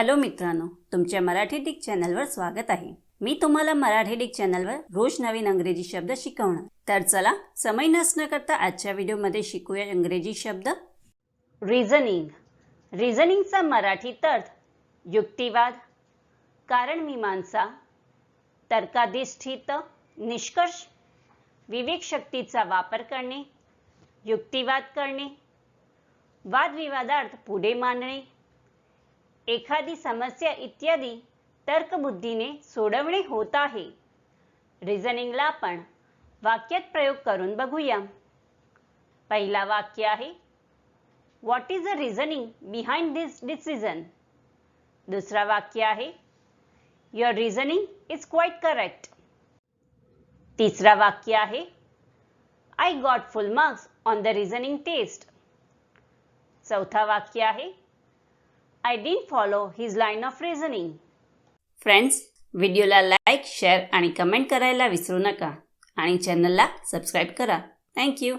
Hello मित्रांनो तुमच्या Marathi Dick चॅनलवर स्वागत आहे. मी तुम्हाला मराठी डिक चॅनलवर रोज नवीन अंग्रेजी शब्द शिकवणार. तर चला समय नसणं करता आजच्या व्हिडिओमध्ये शिकूया इंग्रजी शब्द. रिझनिंग रिझनिंगचा मराठी अर्थ युक्तिवाद कारणमीमांसा तर्काधिष्ठित निष्कर्ष विवेक शक्तीचा वापर करणे युक्तिवाद करणे वादविवादार्थ पुढे मांडणे एखादी समस्या इत्यादी तर्कबुद्धीने सोडवणे होत आहे. रिझनिंगला आपण वाक्यात प्रयोग करून बघूया. पहिला वाक्य आहे what is a reasoning behind this decision दुसरा वाक्य आहे your reasoning is quite correct तिसरा वाक्य आहे I got full marks on the reasoning test चौथा वाक्य आहे I didn't follow his line of reasoning. Friends व्हिडिओला लाईक शेअर आणि कमेंट करायला विसरू नका. आणि चॅनलला सबस्क्राईब करा. थँक्यू